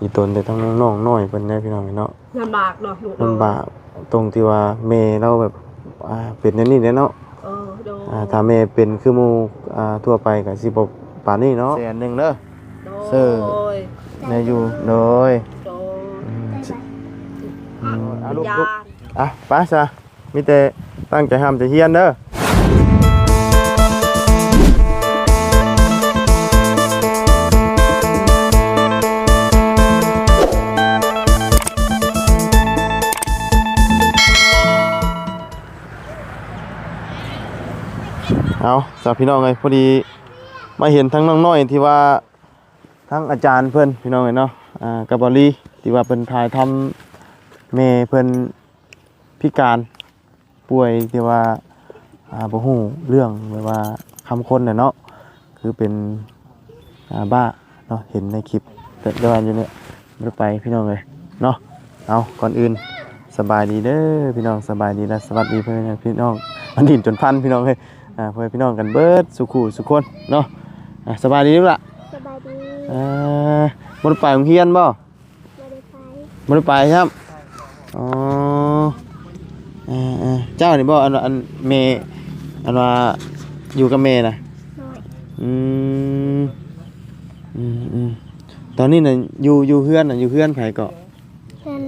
อีตนแต่ทั้งน้องๆน้อยเพิ่นได้พี่น้องเนาะลำบากเนาะลูกเนะลำบากตรงที่ว่าแม่เราแบบอ่าเป็นแนวนี้แหละเนาะเออโดยอ่าถ้าแม่เป็นคือหมู่อ่าทั่วไปก็สิบ่ปานนี้เนาะแสนหนึงเด้อเสื้อโดยแม่อยู่โดยโดยอืมอะเอาลูกยาลูกอะไปซะมีแต่ตั้งใจห้ามใจเฮียนเด้อ เอาจากพี่น้องเลยพอดีมาเห็นทั้งน้องน้อยที่ว่าทั้งอาจารย์เพื่อนพี่น้องเลยเนาะอ่ากับบอลี่ที่ว่าเป็นถ่ายทำเมเพื่อนพิการป่วยที่ว่าอ่าบ่ฮู้เรื่องแบบว่าคำคนน่ะเนาะคือเป็นอ่าบ้าเนาะเห็นในคลิปแต่เดี๋ยววันอยู่เนี่ยไม่ได้ไปพี่น้องเลยเนาะเอาก่อนอื่นสบายดีเด้อพี่น้องสบายดีและสวัสดีเพื่อนพี่น้องมันดิ่นจนพันพี่น้องเลย อ่าเพื่อนพี่น้องกันเบิดสุขุสุขคนเนาะอ่าสบายดีหรือล่ะสบายดีอ่าบ่ได้ไปโรงเรียนบ่บริไฟบ่ได้ไปครับอ๋ออ่าอ่าเจ้านี่บ่อันอันเมอันว่าอยู่กับเมน่ะน้อยอืมอืมอืมตอนนี้น่ะอยู่อยู่เฮือนน่ะอยู่เฮือนไผเกาะเงิน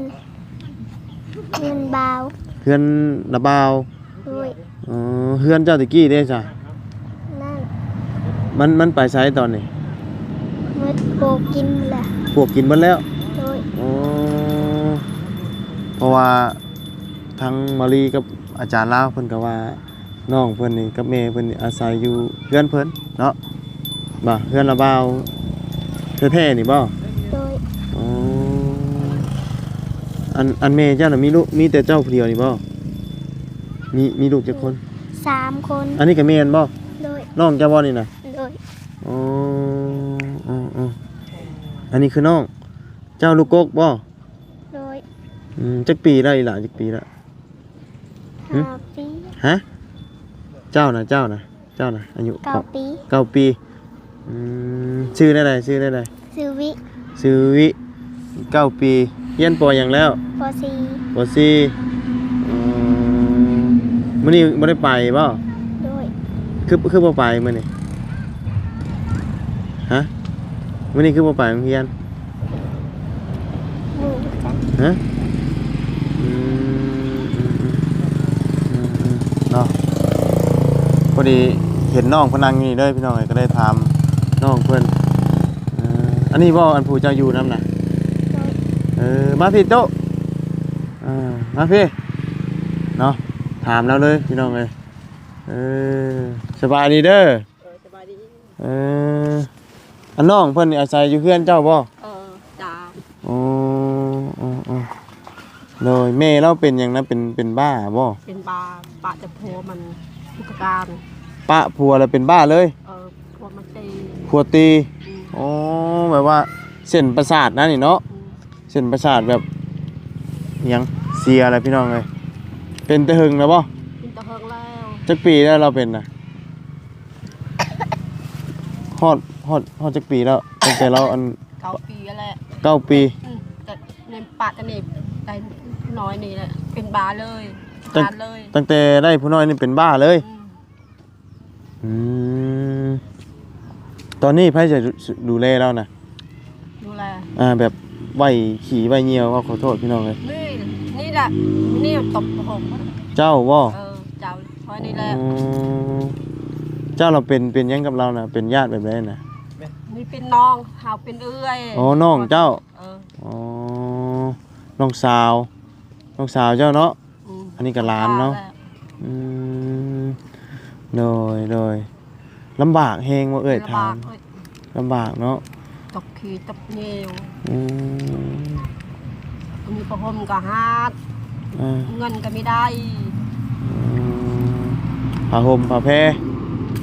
เงินเบาเฮือนระบาวด้วย อ๋อเฮือนเจ้าตะกี้เด้จ้ะนั่นมันมันไปไสตอนนี้ มืดโกกินแหละพวกกินเบิดแล้วด้วยอ๋อเพราะว่าทั้งมารีกับอาจารย์ลาวเพิ่นก็ว่าน้องเพิ่นนี่กับแม่เพิ่นนี่อาศัยอยู่เพื่อนเพิ่นเนาะบ่เพื่อนละบ่าวแท้ๆนี่บ่ด้วยอ๋ออันอันแม่เจ้าน่ะมีลูกมีแต่เจ้าผู้เดียวนี่บ่ มีมีลูกจักคน สามคนอันนี้ก็แม่นบ่ด้วยน้องเจ้าบ่นี่น่ะด้วยอ๋ออ๋ออ๋ออันนี้คือน้อง เจ้าลูกกกบ่ด้วยอืมจักปีแล้วอีหล่ะจักปีแล้วหึห้าปีฮะ เจ้านะเจ้านะเจ้านะอายุเก้าปีเก้าปีอืมชื่อได้ไรชื่อได้ไรซื้อวิชื่อวิเก้าปีเรียนปออย่างแล้วปอซีปอซีอืม มื้อนี้บ่ได้ไปบ่ด้วยคือคือบ่ไปมื้อนี้ฮะมื้อนี้คือบ่ไปโรงเรียนหมูจังฮะอืมอืมอืมอืมอืมเนาะพอดีเห็นน้องเพนนังอยู่นี่เด้อพี่น้องเอ้ยก็ได้ถามน้องเพิ่นเอ่ออันนี้บ่อันผู้เจ้าอยู่นำน่ะด้วยเออมาพี่โตะเออมาพี่เนาะ ถามแล้วเลยพี่น้องเอ้ยเออสบายดีเด้อเออสบายดีเอออันน้องเพิ่นนี่อาศัยอยู่เพื่อนเจ้าบ่เออจ้าอ๋ออ๋ออ๋อเลยแม่เราเป็นหยังนะเป็นเป็นบ้าบ่เป็นบาปะจะพัวมันพิการปะผัวแล้วเป็นบ้าเลยเออพัวมันตีผัวตีอืมอ๋อแบบว่าเส้นประสาทนะนี่เนาะอืมเส้นประสาทแบบหยังเสียอะไรพี่น้องเลย เป็นตะหึงแล้วบ่กินตะเฮิงแล้วจักปีแล้วเราเป็นน่ะฮอดฮอดฮอดจักปีแล้วตั้งแต่เราอันเก้าปีแล้วแหละเก้าปี อืมแต่ในปะจะนี่ได้น้อยนี่แหละเป็นบาเลยตั้งการเลยตั้งแต่ได้ผู้น้อยนี่เป็นบ้าเลย อืมอืมตอนนี้ไพ่จะดูดูแลเรานะดูแลอ่าแบบไหวขี่ไหวเงียวก็ขอโทษพี่น้องเลย นี่ นี่แหละนี่ตบผมเจ้าว่เออเจ้าเพราะนี่แหละอืมเจ้าเราเป็นเป็นหยังกับเรานะเป็นญาติแบบไหนนะนี่เป็นน้องหาวเป็นเอื้อยอ๋อน้องเจ้าเอออ๋อน้องสาวน้องสาวเจ้าเนาะ มอันนี้ก็หลานเนาะ อืมโดยโดยลำบากเฮงว่าเอ่ยลำถาบามกเอ้ยลำบากเนาะตบขี้ตบเหนียวอืมมีประหมก็ฮาดอ่า เงินก็ไม่ได้อืมผ้าห่มผ้าแพร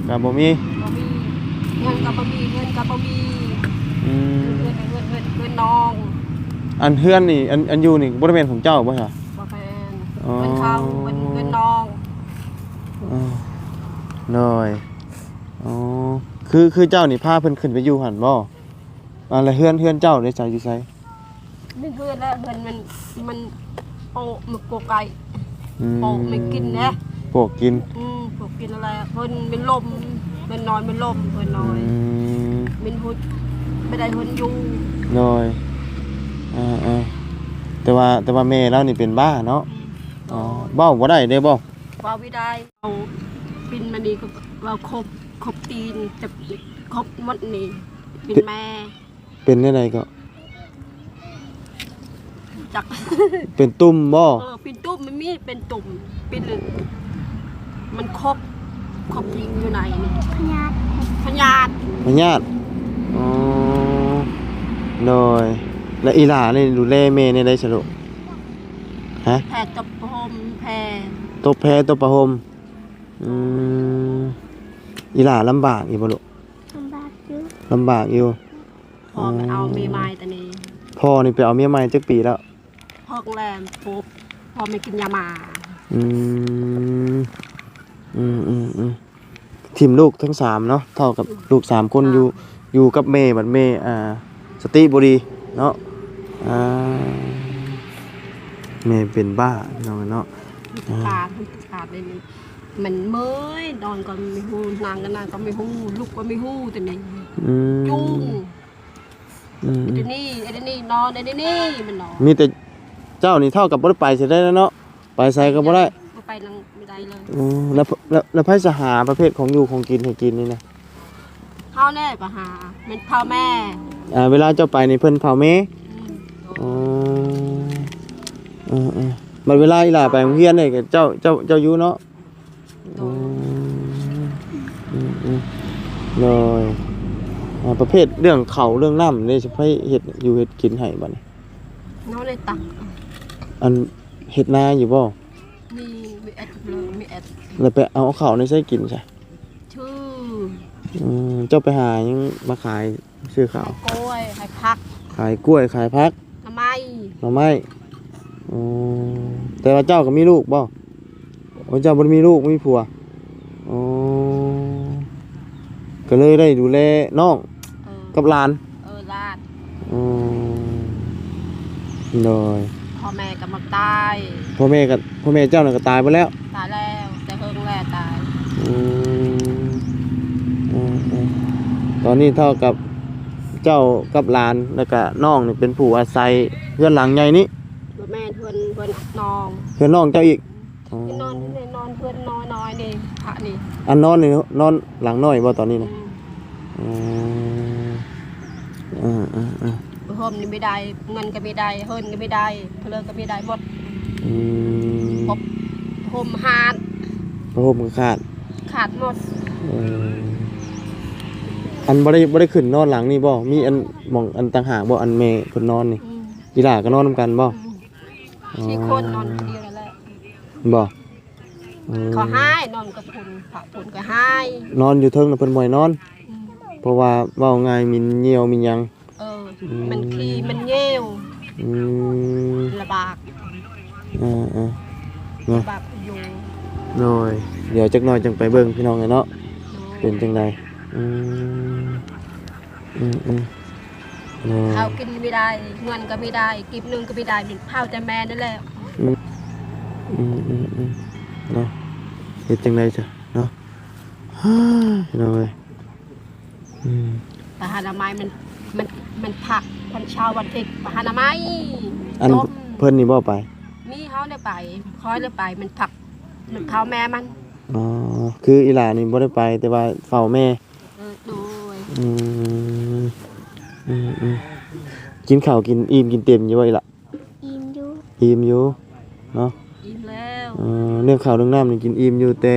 กับบ่มีบ่มีเงินก็บ่มีเงินก็บ่มีอืมเงินเงินเงินเงินน้อง อันเฮือนนี่อันอันอยู่นี่บ่ได้เป็นของเจ้าบ่ฮะบ่แฟนอ๋อเงินเขาเงินเงินน้องอ๋อน้อยอ๋อคือคือเจ้านี่พาเพิ่นขึ้นไปอยู่หั่นบ่อ่าแล้วเฮือนเฮือนเจ้าได้ใจอยู่ไสอไม่เพื่อนแล้วเพื่อนมันมัน โปะมันโปะไก่อืมโปะไม่กินนะพวกกินอืมโปะกินอะไรอะเพื่อนเป็นลมเป็นนอนเป็นลมเพื่อนนอนอืมเป็นหุดไม่ได้เพื่อนอยู่โดยอ่าอ่าแต่ว่าแต่ว่าแม่เรานี่เป็นบ้าเนาะอ๋อเบ้าบ่ได้เด้บ่ว่าวิได้เอาปินมานี่ก็เราครบครบตีนจะครบหมดนี่เป็นแม่เป็นได้ไดก็ จัก เป็นตุ่มบ่เออเป็นตุ่มมันมีเป็นตุ่มเป็นมันครบครบยิงอยู่ไหนนี่พญาตพญาตพญาติอ๋อโดยแล้วอีหลานี่ดูแลแม่นี่ได้สรุปฮะแผ่ตบพรมแผ่ตบแพ้ตบประหมอืมอีหลาลำบากอีบ่ลูกลำบากอยู่ลำบากอยู่ พอมาเอาเมีไม้ตอนนี้ พ่อนี่ไปเอาเมียใหม่จักปีแล้ว พอกแรมปุ๊บพอไม่กินยามาอืมอืมอืมอืมทีมลูกทั้งสามเนาะเท่ากับลูกสามคนอยู่อยู่กับเมย์บัดเมย์อ่าสติบุรีเนาะอ่าเมย์เป็นบ้าเนาะเนาะมันขาดมันขาดเลยมันมันเมื่อยนอนก็ไม่หูนางก็นางก็ไม่หูลุกก็ไม่หูแต่นี่อืมจุ้งอืมไอ้เดี๋ยวนี่ไอ้เดี๋ยวนี่นอนไอ้เดี๋ยวนี่มันนอนมีแต่ เจ้านี่เท่ากับบ่ได้ไปเสียได้แล้วเนาะไปใส่ก็บ่ได้บ่ไปนั่งไม่ได้เลยอืมแล้วแล้วแล้วไผสหาประเภทของอยู่ของกินให้กินนี่นะเข้าแน่ปะหามันพ่อแม่อ่าเวลาเจ้าไปนี่เพิ่นเผาเมอืมอ๋อเออเออบัดเวลาอีหลาไปโรงเรียนนี่ก็เจ้าเจ้าเจ้าอยู่เนาะโดอืนมอืมอืมเลยอ่าประเภทเรื่องเขาเรื่องน้ำนี่สิให้เฮ็ดอยู่เฮ็ดกินให้บัดนี้ น้องเลยตักอั นเฮ็ดนาอยู่บ่นี่มีแอดเลยมีแอดแล้วไปเอาข้าวในใส่กินซะชื่ออืมเจ้าไปหายังมาขายซื้อข้าวกล้วยให้พัก ขายกล้วยขายผักทำไมหน่อไม้อืมแต่ว่าเจ้าก็มีลูกบ่โอ้เจ้าบ่ได้มีลูกบ่มีผัวอ๋อก็เลยได้ดูแลน้องเออกับหลานเออลาด อืมโดย พ่อแม่ก็มาตายพ่อแม่กับพ่อแม่เจ้าน่ะก็ตายไปแล้วตายแล้วแต่เฮิงแล่ตายอืมอืมอืมตอนนี้เท่ากับเจ้ากับหลานแล้วก็น้องนี่เป็นผู้อาศัยเพื่อนหลังใหญ่นี้แม่เพื่อนเพื่อนนองเพื่อนน้องเจ้าอีกอ๋อที่นอนนี่นอนเพื่อนน้อยน้อยๆนี่พระนี่อันนอนนี่นอนหลังน้อยบ่ตอนนี้อืนะมอืมอืมอืมอืมห่ มนี่ไม่ได้เงินก็ไม่ได้เฮินก็ไม่ได้เพลิงก็ไม่ได้หมดอืมครบห่มหาดพระห่มก็ขาดขาดหมดเอออันบ่ได้บ่ได้ขึ้นนอนหลังนี่บ่ มีอันหมองอันต่างหากบ่อันแม่เพิ่นนอนนี่อืมอีหล่าก็นอนนํกันบ่อืมสี่คนนอนคนเดียวนั่นแหละบ่อืมเขาให้นอนกับผุนพระผุนก็ให้นอนอยู่เทิงน่ะเพิ่นบ่ให้นอน อืมเพราะว่าเว้าง่ายมินเหี่ยวมินหยังเอออ มันขี้มันเยี่ยวอืมระบากอ่าระบากอยู่ๆโดยเดี๋ยวจักหน่อยจังไปเบิ่งพี่น้องกันเนาะเป็นจังไดอืมอืมอืมโดยข้าวกินไม่ได้เงินก็ไม่ได้กิบหนึงก็ไม่ได้เป็นข้าวแต่แม่นั่นแหละอืมอืมอืมเนาะเฮ็ดจังไดจ้ะเนาะฮ่าพี่น้องเอ้ยอืมปหานามัยมัน มันมันผักวันเช้าวันเอกปหานามัยอันต้มเพิ่นนี่บ่ไปมีเขาได้ไปคอยได้ไปมันผัก มันข้าวแม่มันอ๋อคืออีหลานี่บ่ได้ไป แต่ว่าเฝ้าแม่ เออโดยอืมอืมอืมกินข้าวกินอิ่มกินเต็มอยู่ไว้ละอินอยู่อิ่มอยู่เนาะอิ่มแล้วเอ่อเรื่องข้าวเรื่องน้ำนี่กินอิ่มอยู่แต่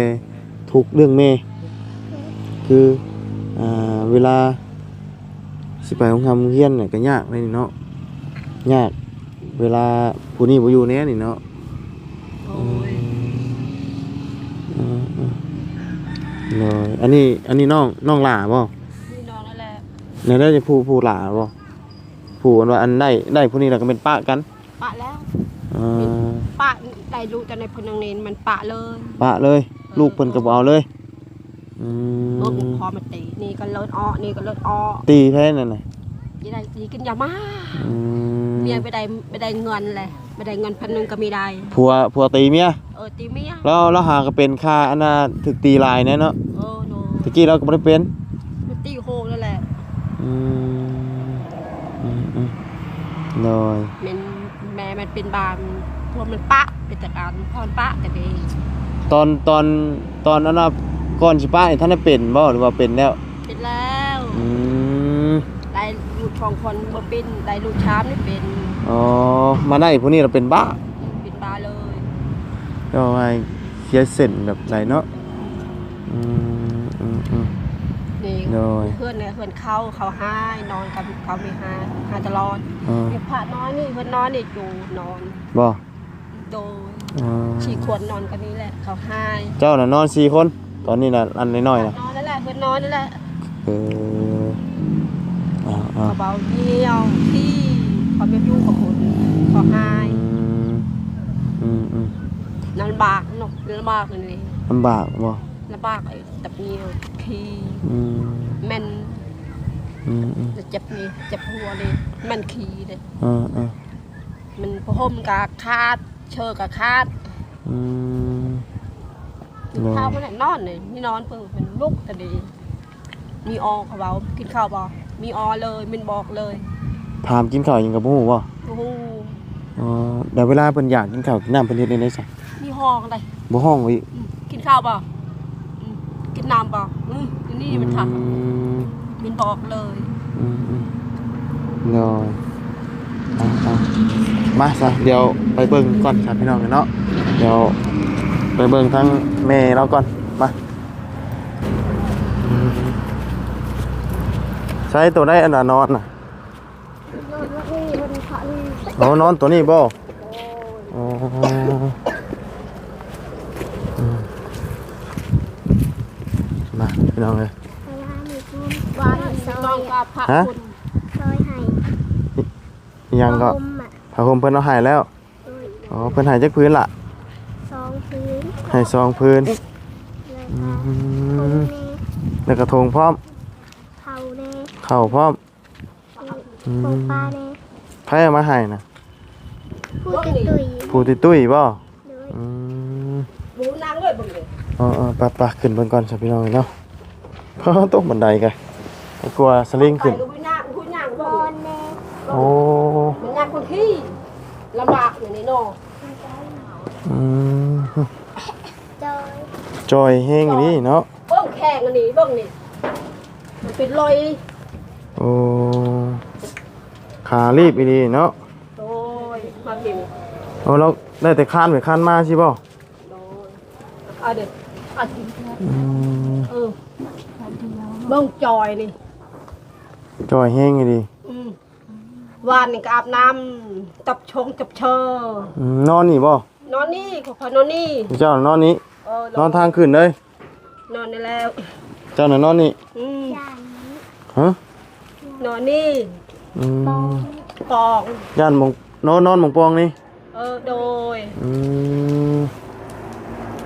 ทุกข์เรื่องแม่ คืออ่าเวลา สิไปของทำเฮียนเนี่ยก็ยากเลยนี่เนาะยากเวลาผู้นี้บ่อยู่แน่นี่เนาะโอ้ยอืมอืมเลยอันนี้อันนี้น้องน้องหล่าบ่นี่นอนนั่นแหละในได้จะผู้ผู้หล่าบ่ผู้อันว่าอันได้ได้ผู้นี้แล้วก็เป็นป้ากันปะแล้วอ่าปะได้รู้แต่ในพนังเนนมันปะเลยปะเลย ลูกเพิ่นก็บ่เอาเลย อืลูกมพอมาตีนี่ก็เลิศอ้อนี่ก็เลิศอ้อตีแพ้นั่นน่ะยี่ได้ตีกินยามาอืมมียไปได้ไปได้เงินเลยไปได้เงินพันหนึ่งก็ไม่ได้ผัวผัวตีเมียเออตีเมียแล้วแล้วหาก็เป็นค่าอันน่ะถึกตีลายแน่เนาะเออโนตะกี้เราก็บ่ได้เป็นมันตีโฮนั่นแหละอืมอืมอืมโดยมันแม่มันเป็นบานพวกมันปะเป็นจากการพรปะแต่เองตอนตอนตอนนั้นน่ะ ก่อนสิป้านี่ท่านได้เป็นบ่หรือว่าเป็นแล้วเป็นแล้วอืมได้ลูกของคนบ่เป็นได้ลูกช้ามนี่เป็นอ๋อมาได้ผู้นี้เราเป็นบ้าเป็นบาเลยก็ไอ้เคลียร์เส้นแบบไหนเนาะอืมอืมอืม นี่โดย เพื่อนเนี่ยเพื่อนเข้าเขาให้นอนกับเขาไม่ให้ให้ตลอดอ่าไอ้พระน้อยนี่เพื่อนนอนนี่อยู่นอนบ่โดยอ่าชีควรนอนกันนี้แหละเขาให้เจ้าน่ะนอนสี่คน ตอนนี้น่ะอันน้อยๆน่ะนอนนั่นแหละเพื่อนนอนนั่นแหละเอออ่าอ่าเขาเบาเยี่ยวที่เขาไม่ยุ่งกับคนเขาให้อืมอืมอืมลำบากเนาะลำบากเลยนี่ลำบากบ่ลำบากไอ้ตับเยี่ยวขี้อืมแม่นอืมอืมจะเจ็บนี่เจ็บหัวเลยแม่นขี้เลยอ่าอ่ามันพห่มกะคาด เชอกับคาด อืม กินข้าวมันไหนนอนเลยมีนอนเพิ่งเป็นลูกแต่ดี มีออเขาเบากินข้าวบ่มีออเลยมันบอกเลยพามกินข้าวหยังกับหมู่บ่โอ้โหอ๋อเดี๋ยวเวลาเพิ่นอยากกินข้าวกินน้ำเพิ่นเฮ็ดได้ไดซะมีห้องอะไรบ่ห้องไว้อีกอืมกินข้าวบ่อืมกินน้ำบ่อืมอันนี่มันถามอืมมันบอกเลยอืมอืมเดี๋ยวเอาเอามาซะเดี๋ยวไปเบิ่งก่อนครับพี่น้องเนาะเดี๋ยว ไปเบิ่งทั้งแม่เราก่อน มาอืมใช้ตัวได้อันน่ะนอนน่ะนอนว่านี่มันขอนี่โอ้นอนตัวนี้บ่โอ้อืมมาพี่น้องเลยเพราะว่ามีพุ่มวานซอน้อยงกับพระฮะคุณซอยให้อิหยังก็พุ่มอะผ้าห่มเพิ่นเอาให้แล้วโดยอ๋อ เพิ่นให้จักพื้นล่ะซองพื้น ให้ซองพื้นเลยอืค่ะพุ่มมเน่แล้วก็ทงพร้อมเผาเน่เข้าวพร้อมอืมปงปลาเน่ไผเอามาให้น่ะพูดตุยตุยผู้ติตุ้ยบ่โดยอืม บูนางเลยเบึงเลยอ๋อๆไปๆขึ้นเบิ่งก่อนซะพี่น้องเนาะ เพราะตกบันไดกันกลัวสลิงขึ้นไปก็วินางคุยนางบบ่อลเน่โอ้มันยากคนที่ลำบากอย่างนี้เนาะอืมจอย จอยแห้งอย่างนี้เนาะเบิ้งแข่งอันนี้เบิ้งนี่มันเป็นรอยโอ้ขารีบอีดีเนาะโอ้ยมาเห็นโอ้เราได้แต่คานไปคานมาใช่ป่ะโดนเอาเด็ดเอาจริงอืมเออเบิ้งจอยนี่จอยแห้งอีดีอืมวานนี่ก็อาบน้ำตับชงจับเชออืมนอนนี่ป่ะนอนนี่ขอพอนอนนี่เจ้าน่ะนอนนี้ เออนอนทางขึ้นเลย นอนได้แล้ว เจ้าน่ะนอนนี่อืมย่านนี้ฮะนอนนี่อืมปองย่านหมองนอนนอนหมองปองนี่เออโดยอืม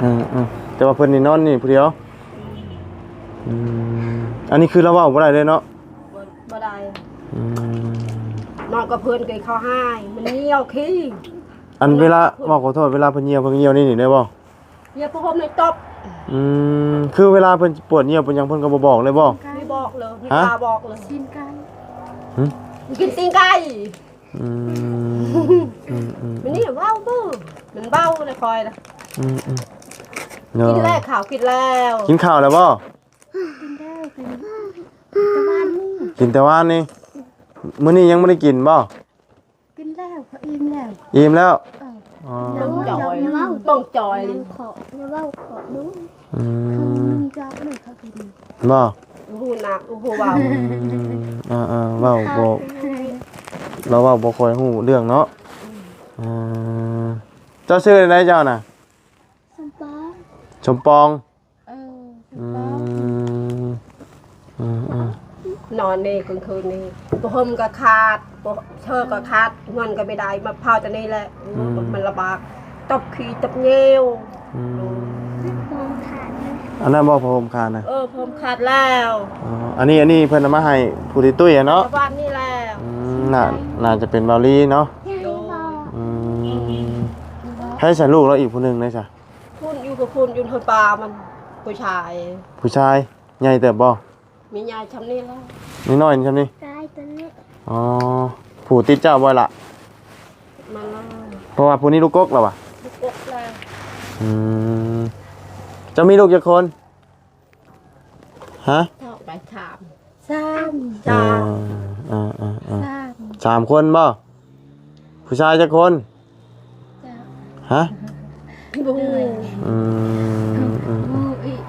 อ่าอ่าแต่ว่าเพิ่นนี่นอนนี่ผู้เดียวอืมอันนี้คือเราเว้าบ่ได้เลยเนาะบ่บ่ได้อืมนอนกับเพื่อนก็เขาให้มันเหี่ยวขี้อันเวลาบอกขอโทษเวลาเพิ่นเหี่ยวเพิ่นเหี่ยวนี่นี่ได้บ่ เหี่ยวพวกผมในตบอืมคือเวลาเพิ่นปวดเหี่ยวเพิ่นหยังเพิ่นก็บ่บอกเลยบ่ ไม่บอกเลยไม่ฮะกล้าบอกเลยกินไก่กินตีนไก่อืมอืมอืมมันนี่เบ้าบื้อมันเบ้าเลยคอยนะอืมอืมเนาะกินแล้วข่าวกินแล้วกินข้าวแล้วบ่กินได้กันตะวันนี่กินแต่ว่านี่มื้อนี้ยังบ่ได้กินบ่กินแล้วเขาอิ่มแล้ว อิ่มแล้ว เอออ๋อ ต้องจอยต้องจอยน้ำขอเนื้อเว้าขอดูอืเขามมีจอบหนึ่งเขากินบ่หูหนักหูเบาอืมอ่าเว้าบ่เราเว้าบ่คอยฮู้เรื่องเนาะอ่าเจ้าชื่ออะไรเจ้าน่ะสมปองชมปองเออสอืมปองมอืมนอนนี่กลางคืนนี่ตัวหมก็ขาด ตัวเชอก็ขาดเงินก็ไม่ได้ มาพาวจะนี่แหละมันลำบากตบขี้ตบเงี้ยวอืมมองขาดนะอันนั้นบ่พอผมคานนะเออผมขาดแล้วอ๋ออันนี้อันนี้เพิ่นเอามาให้ผู้ที่ตุ้ยอะเนาะชาวบ้านนี่แล้วอืมน่าน่าจะเป็นเบาลี่เนาะโดอืมให้ใส่ลูกเราอีกผู้หนึงได้จ้ะคุณอยู่กับคุณอยู่เธอปลามันผู้ชายผู้ชายใหญ่เติบบ่ มียายทำนี่แล้วนี่น้อยนี่ใช่ไหมได้ตัวนี้อ๋อผู้ติดเจ้าบ่ล่ะมันแล้วเพราะว่าผู้นี้ลูกกกแล้วว่ะลูกกบแล้วอืมเจะมีลูกกี่คนฮะเท่าไปถามสามจ้าอ่าอ่าอ่าสามสามคนบ่ผู้ชายจะคนจ้าฮะบูอืมอืมบูอีก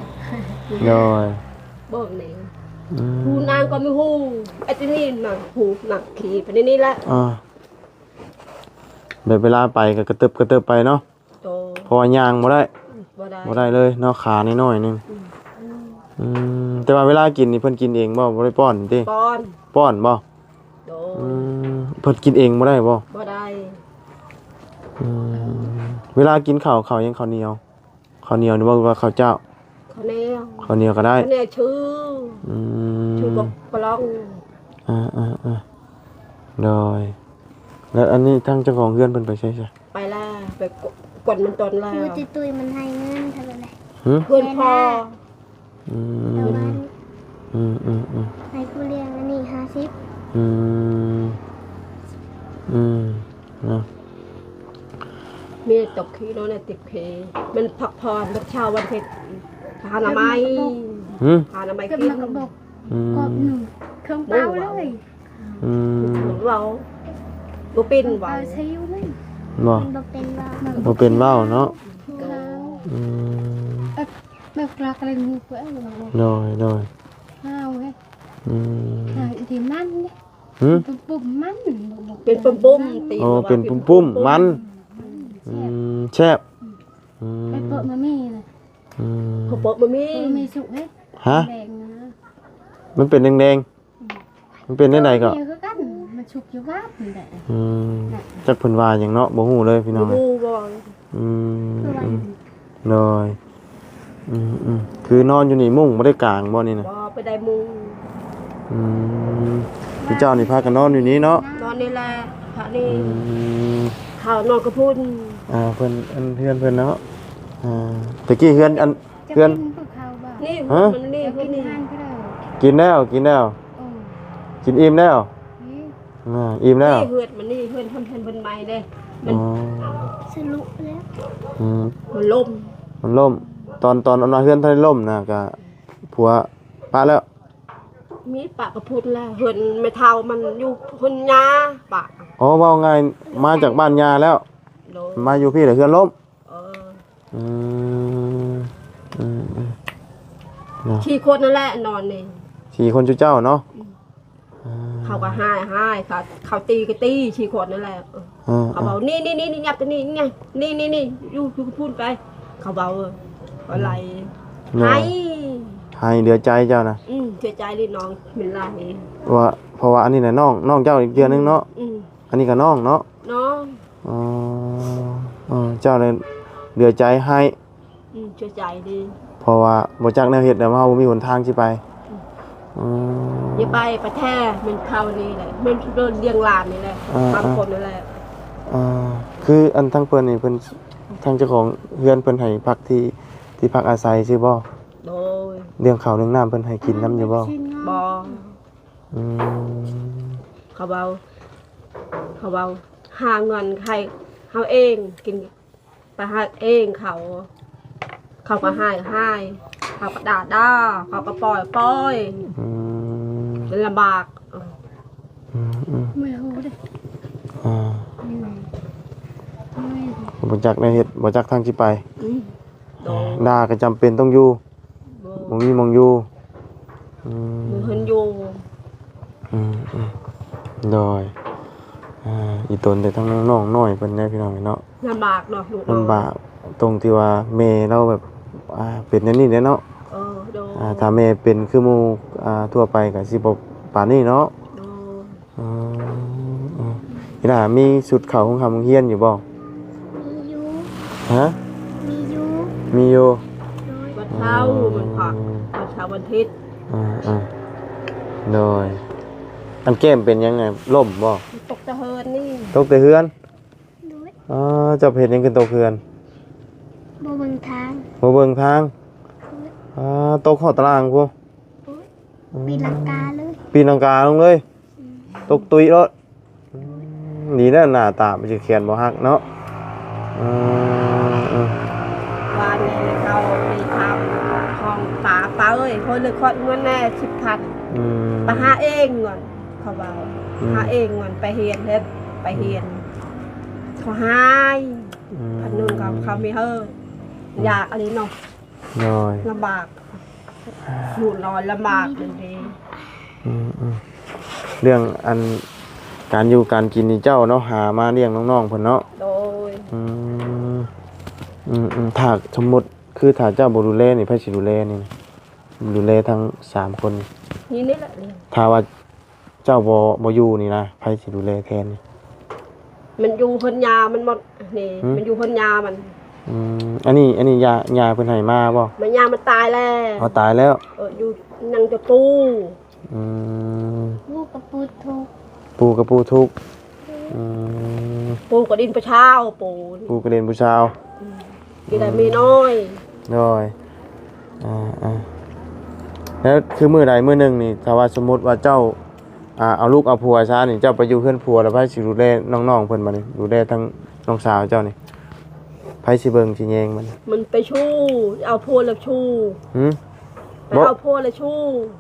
โดย บอกนี่อืม หูนางก็ไม่หูไอ้ที่นี่หนังหูหนังขี่ไปนี่นี่แหละอ่าแบบเวลาไปก็กระตึบกระตึบไปเนาะโตเพราะว่ายางบ่ได้บ่ได้บ่ได้เลยเนาะขานิดหน่อยหนึงอืมแต่ว่าเวลากินนี่เพิ่นกินเองบ่บ่ได้ป้อนติป้อนป้อนบ่โตอืมเพิ่นกินเองบ่ได้บ่บ่ได้อืมเวลากินข้าวข้าวยังข้าวเหนียวข้าวเหนียวนี่บ่ว่าข้าวเจ้าเขาแนวข้าวเหนียวก็ได้ เขาแนวชื่อ อืมชื่อบอกปลองอ่าอ่าอ่าโดยแล้วอันนี้ทั้งเจ้าของเฮือนเพิ่นไปใช่ใช่ไปแล้วไปกดมันตนแล้คือวตุยตุยมันให้เงินเท่าไหร่หึเพื่อนพ่ออืเท่ามนั้นอืมอืมอืมให้ผู้เลี้ยงอันนี้ห้าสิบอืมอืมเนาะมีตกขี้โน่นน่ะติดขี้มันพักผ่อนมันเช้าวันเพชรพาหนาไม้ หึพาหนาไม้ก็กินมากระบอกอืมกอบหนึ่งเครื่องเป้าเลยอืมหมุนเราบุปินเป้าว่าใช้อยู่เลยบ่มันบอกเป็นว่าบ่เป็นเว้าเนาะเขาอืมแบบรักอะไรงูเพื่อนเราโดยโดยห้าวไงอืมหาที่มันเนี่ยหึปุ่มปุ่มมันเป็นปุ่มปุ้มๆตีโอ้ว่าเป็นปุ้มๆมันอืมแซ่บอืมไปเปิดมามีเลยอืม เขาเปิดมามีเปิดมีสุกเฮ้ยฮะ แดงนะมันเป็นแดงๆมันเป็นได้ไหนก็เดียวก็กันมันชุกอยู่วัดนี่แหละอืมจักเพิ่นว่าหยังเนาะบ่ฮู้เลยพี่น้องบูบอยอืมคือว่าอืมเลยอืมอืมคือนอนอยู่นี่มุ้งบ่ได้กลางบ่นี่น่ะบอไปได้มุงอืมพี่เจ้านี่พากันนอนอยู่นี่เนาะนอนนี่แหละพระนี่อืมเขานอนกระพุ้นอ่าเพิ่นอันเพื่อนเพิ่นเนาะอ่าตะกี้เพื่อนอันจะเพื่อนกิน นี่ฮะ มันนี่จะเพื่กิอนนนี่ทานก็ได้กินแล้วกินแล้วโอ้กินอิ่มแล้วนี่อ่าอิ่มแล้วนี่เฮือดมันนี่เฮือนทำเฮือนบนไม้เลยมัอ๋นอสรุปแล้วอืมมันล่มมันล่ม ตอนตอนเอามาเพื่อนท่านล่มนะก็ผัวปะแล้วมีปากกระพุ้นแล้วเฮือนไม่เท่ามันอยู่พุนยาปากอ๋อเว่าไงายมาจากบ้านยาแล้ว โดนมาอยู่พี่เลยเพื่อนล่มเอออืมอืมอืม เนาะที่คนนั่นแหละนอนนี่สี่คนจุเจ้าเนาะเขาก็ให้ให้เขาเขาตีก็ตีที่คนนั่นแหละเอออ่าเขาบอกนี่นี่นี่นี่ยับตัวนี้นี่ไงนี่นี่นี่อยู่อยู่พูดไป เขาเบาเอออะไรเนาะให้ให้เดือใจเจ้านะอืมเสียใจเลยน้องเป็นไรว่าเพราะว่าอันนี้น่ะน้องน้องเจ้าอีกเดือนนึงเนาะอืมอันนี้ก็น้องเนาะน้องอ๋ออ๋อเจ้าเลยเดือใจให้อืมเสียใจดี เพราะว่าบ่จักแนวเฮ็ดแล้วเฮาบ่มีหนทางสิไปอืม อย่าไปประแท้มันเข้านี่แหละมันโดนเลี้ยงหลานนี่แหละอ่า บางคนนั่นแหละอ่าคืออันทั้งเพิ่นนี่เพิ่นทางเจ้าของเฮือนเพิ่นให้พักที่ที่พักอาศัยซื่อบ่โดยเรื่องข้าวเรื่องน้ำเพิ่นให้กินน้ำอยู่บ่ชิ้นงบอออืมเขาเบาเขาเบาหาเงินใครเขาเองกินไปหาเองเขา เขาก็ให้ให้เขาก็ด่าด่าเขาก็ปล่อยปล่อยอืมมันลำบากอืมอืมไม่รู้เลยอ่าเหนื่อยเหนื่อยบ่จักแนวเฮ็ดบ่จักทางสิไปอืมโดยด่าก็จำเป็นต้องอยู่โดบ่ยมีหมองอยู่อืมมือเพิ่นอยู่อืมอืมโดยอ่าอีตนแต่ทั้งน้องๆน้อยเพิ่นได้พี่น้องเนาะ ลำบากเนาะลูกลำบากตรงที่ว่าแม่เราแบบ อ่าเป็นอย่างนี้แหละเนาะเออโดยอ่าถ้าแม่เป็นคือหมู่อ่าทั่วไปก็สิบ่ปานนี้เนาะโดยอืมอืมอีหล่ามีสุดเขาของคำเฮียนอยู่บ่มียูฮะมียูมีอยู่โดยวันเช้ามันผักวันเช้าวันอาทิตย์อ่าอ่าโดยอันแก้มเป็นยังไงล่มบ่ตกตะเฮินนี่ตกแต่เฮือนด้วยอ๋อเจ้าเพชรยังขึ้นตกเฮือน บเบังทางบ่เบิ่งทางอ๋อตกเข้าตารางพวกปีลังกาเลยปีนังกาลงเลย ตกตุยรถดีนะหน้าตามันจะเขียนบ่ฮักเนาะอืมอืมวานนี่เขาไปทำของป่าป้าเอ้ยคนเลยคอดเงินแน่สิบพันอืม ไปหาเองเงินเขาบอกอืม หาเองเงินไปเฮียนเฮ็ดไปเฮียนเขาให้อืมอันนู้นเขาเขาไม่เฮ้ยอ ยากอะไรเนาะน้อยลำบากอยู่นอนลำบากจริงอืมอืมเรื่องอันการอยู่การกินนี่เจ้าเนาะหามาเลี้ยงน้องๆเพิ่นเนาะๆโดยอืมอืมอืมถ้าสมมุติคือถ้าเจ้าบ่ดูแลนี่ไผสิดูแลนี่ดูแลทั้งสามคนนี่นี่แหละเรื่องถ้าว่าเจ้าบ่บ่อยู่นี่นะไผสิดูแลแทนนี่ มันอยู่เพิ่นยามันหมดนี่หืม มันอยู่เพิ่นยามัน อืมอันนี้อันนี้ยายาเพิ่นให้มาบ่มันยามันตายแล้วเขาตายแล้วเอออยู่นังจะปูอืมลูกกระปูทุกปูกับปูทุกข์อืมปูกับดินประชาวปูนี่ปูกระเด็นผู้ชาวกินได้มีน้อยน้อยอ่าอ่าแล้วคือมื้อใดมื้อหนึงนี่ถ้าว่าสมมุติว่าเจ้าอ่าเอาลูกเอาผัวซะนี่เจ้าไปอยู่เพื่อนผัวแล้วไผสิดูแลน้องๆเพิ่นมานี่ดูแลทั้งน้องสาวเจ้านี่ ไผสิเบิ่งสิแยงมันมันไปชู้ เอาพัวแล้วชู้หึ ไปบ่ เอาพัวแล้วชู้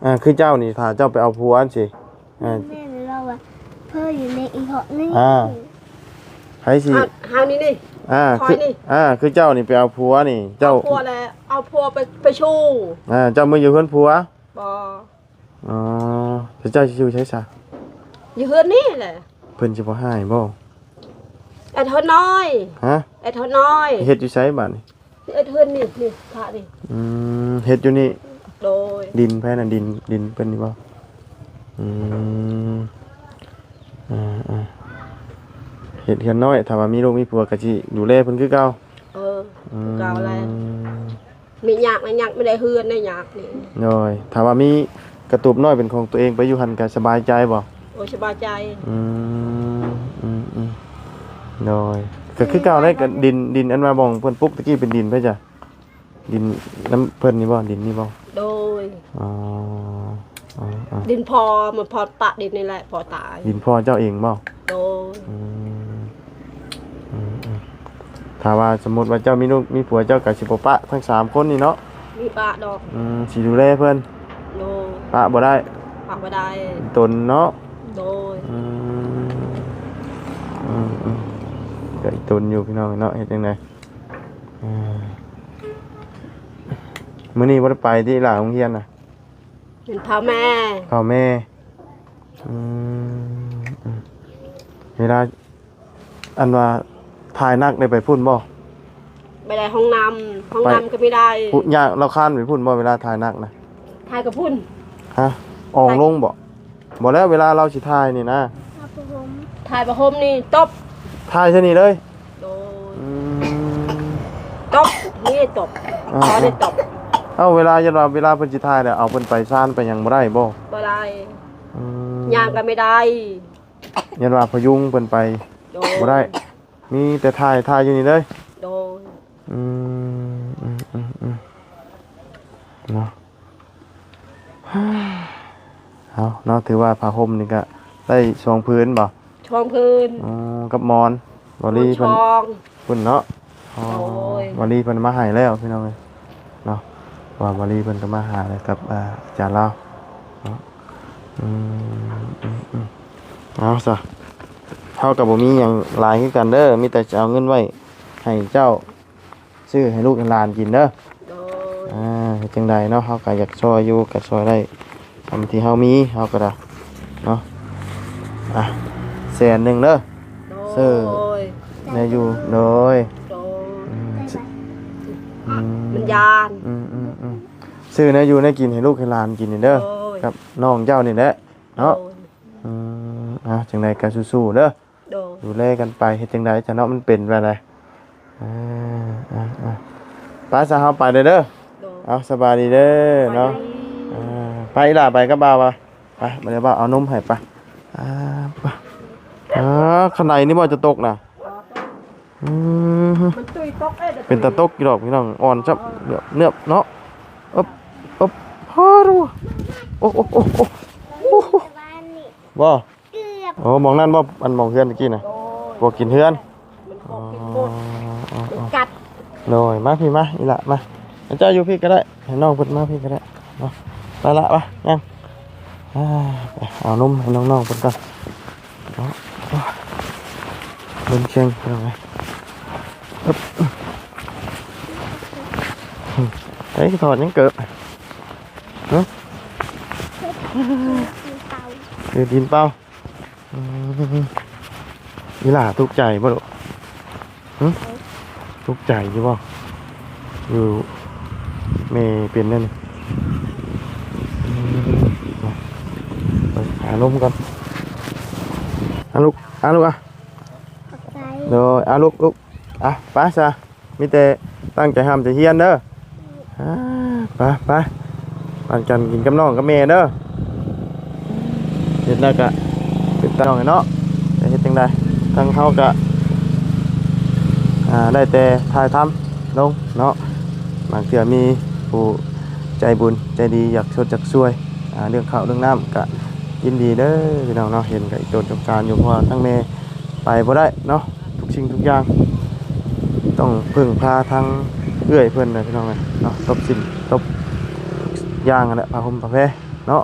อ่าคือเจ้านี่ถ้าเจ้าไปเอาผัวอันสิอ่า แม่เราอะเพื่ออยู่ในอีหอนี่อ่า ไผสิเอาเอานี่นี่ อ่าคอยคือนี่ อ่าคือเจ้านี่ไปเอาผัวนี่ เจ้าเอาพัวแล้วเอาพัวไปไปชู้อ่าเจ้ามาอยู่เพื่อนผัวบออ๋อแต่เจ้าสิอยู่ใช้ซะอยู่เฮือนนี่แหละเพิ่นสิบ่ให้บ่ ไอ้เท่าน้อยฮะไอ้เท่าน้อยเฮ็ดอยู่ไสบัดนี่ไอ้เทือนนี่นี่พระนี่อืมเฮ็ดอยู่นี่โดยดินแพ้น่ะดินดินเพิ่นนี่บ่อืมอ่าอ่าเฮ็ดเฮือนน้อยถ้าว่ามีลูกมีผัวก็สิดูแลเพิ่นคือเก่าเอออืมเก่าแล้วมีหยากนะหยากไม่ได้เฮือนได้หยากนี่น้อยถ้าว่ามีกระตูบน้อยเป็นของตัวเองไปอยู่หั่นก็สบายใจบ่โอ้ยสบายใจอืมอืม อืมน้อยก็คือเก่าเลยก็ดินดินอันมาบ่องเพิ่นปลูกตะกี้เป็นดินไปจ้ะดินน้ำเพิ่นนี่บ่ดินนี่บ่โดย อ๋ออ๋ออ๋อดินพอมันพอปะดินนี่แหละ พอตาย ดินพ่อเจ้าเองบ่โดยอืมอืมอืมถ้าว่าสมมุติว่าเจ้ามีลูกมีผัวเจ้าก็สิบ่ปะทั้งสามคนนี่เนาะมีปะดอกอืมสิดูแลเพิ่นโดยปะบ่ได้ปะบ่ได้ตนเนาะโดยอืมอืมอืม ก็อีกตนอยู่พี่น้องเนาะเฮ็ดจังไดอืมมื้อนี้บ่ได้ไปที่หลานโรงเรียนน่ะเป็นพ่อแม่พ่อแม่อืมอืมเวลาอันว่าถ่ายนักได้ไปพุ่นบ่ไม่ได้ห้องน้ำห้องไปน้ำก็ไม่ได้พุ่นยากเราค้านไปพุ่นบ่เวลาถ่ายนักนะทายกับพุ่นฮะอองลงบ่บ่แล้วเวลาเราสิถ่ายนี่นะครับผมทายประหมนี่ตบ ถ่ายซะนี่เลยโดยอืม ตบนี่ตบอ่า ขอได้ตบเอ้าเวลาจะว่าเวลาเพิ่นสิถ่ายเนี่ยเอาเพิ่นไปซ่านไปหยังบ่ได้บ่บ่ได้อืมยางก็ไม่ได้ยันว่าพยุงเพิ่นไปโดยบ่ได้ มีแต่ถ่ายถ่ายอยู่นี่เลย โดยอืมอืมอืมอืมเนาะ เอาเนาะถือว่าผ้าห่มนี่ก็ได้สองพื้นบ่ ช่วงพื้นอ๋อกับหมอนบอลี่เพิ่นช่อง เพิ่นเนาะอ๋อโอ้ย บอลี่เพิ่นมาให้แล้วพี่น้องเอ้ยเนาะว่าบอลี่เพิ่นก็มาหาเลยกับอ่าอาจารย์เราเนาะอืมอืมอืมเอาซะเท่ากับบ่มีหยังหลายคือกันเด้อมีแต่จะเอาเงินไว้ให้เจ้าซื้อให้ลูกให้หลานกินเด้อ โดยอ่าเฮ็ดจังใดเนาะเฮาก็อยากช่วยอยู่ก็ช่วยได้ทำที่เฮามีเฮาก็ได้เนาะอะ แสนหนึงเด้อโดเสื้อยแม่อยู่โดยโดยอืมได้ไหมอืมมันยานอืมอืมอืมซื้อแนะอยู่แนะกินให้ลูกให้หลานกินนี่เด้อ โดยกับน้องเจ้านี่แหละเนาะโดยอืมอะจังใดก็สู้ๆเด้อ โดยดูแลกันไปเฮ็ดจังใดจะเนาะมันเป็นไปได้อ่าอ่าอ่าไปซะเฮาไปเด้อเด้อ โดยเอาสบายดีเด้อเนาะไปอ่าไปล่ะไปกับบ่าวว่ะไปบ่ได้บ่าวเอานมให้ไปอ่าไป อ่าข้างในนี่บ่จะตกนะอืมมันตุยตกเอ้ยดี๋ยวเป็นตะตกกี่ดอกพี่น้องอ่อนจับเนือบเนือบเนาะอ๊บอ๊บพอรู้โอ้โอ้โอ้โอ้โอ้โหบ้านนี่บ่เกือบโอ้มองนั่นบ่อันมองเฮือนเมื่อกี้น่ะบ่กินเฮือนมันขอ๋ออกินหมดอ๋ออ๋อ กัดโดยมาพี่มาอีละมาเจ้าอยู่พี่ก็ได้ให้น้องเพิ่นมาพี่ก็ได้เนาะไปละปะยังอ่าไปเอานมให้น้องๆเพิ่นก่อนเนาะ เบิ่งเชียงไปเอาไงอึ๊บเฮ้ยถอดยังเกิดเตาเดือดินเปล่าอีหล่าทุกใจบ่ลูกทุกใจอยู่บ่อยู่เมเป็นนั่นนี่อืมไปหาลมก่อนอาลูกอาลูกอะ ใจเดี๋ยอาลูกลูกอะไปซะมีแต่ตั้งใจทำใจเฮียนเด้ออ่าไปไปปันกันกินกับน้องกับแม่เด้อเฮ็ดแล้วก็เป็นตาน้องเนาะจะเฮ็ดจังไดทางเฮาก็อ่าได้แต่ถ่ายทำลงเนาะบางเทื่อมีผู้ใจบุญใจดีอยากชดอยากช่วยอ่าเรื่องข้าวเรื่องน้ำก็ยินดีเด้อพี่น้องเนาะเห็นกับอีกโจทย์จงการอยู่เพราะทั้งแม่ไปบ่ได้เนาะ สิ่งทุกอย่าง ต้องพึ่งพาทางเอื้อยเพื่อนนะพี่น้องเลยเนาะตบสิ่งตบย่างกันแหละพาผมพาเพเนาะ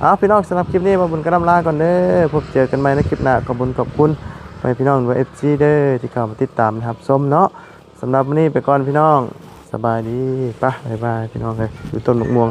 เอาพี่น้องสำหรับคลิปนี้มาบุญกระดำลาก่อนเด้อพบเจอกันใหม่ในคลิปหน้าขอบคุญขอบคุณไปพี่น้องด้วยเอฟซีเด้อที่เข้ามาติดตามนะครับส้มเนาะสำหรับวันนี้ไปก่อนพี่น้องสบายดีปะบายบายพี่น้องเลยอยู่ต้นมะม่วง